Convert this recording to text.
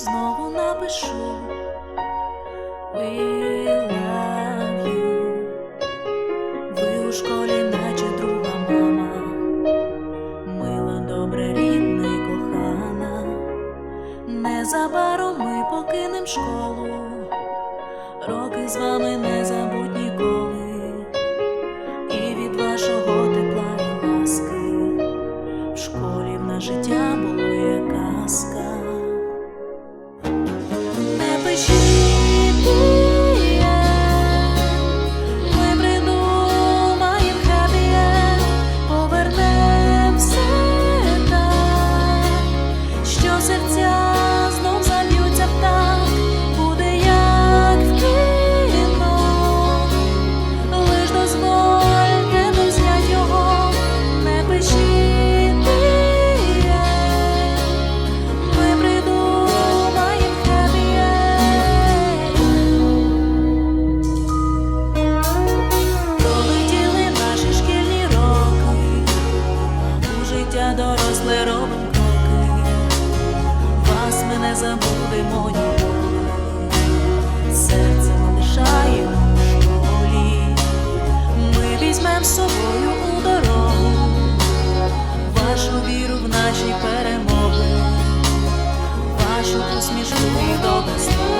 знову напишу. We love you. Ви у школі, наче друга мама. Мила, добре, рідна й кохана. Незабаром ми покинем школу. Роки з вами не забудь ніколи. І від вашого тепла і ласки в школі в нас життя було як казка. Життя доросле робим кроки, вас ми не забудемо ніколи, серце ми лишаємо в школі, ми візьмем з собою у дорогу, вашу віру в наші перемоги, вашу усмішку і добру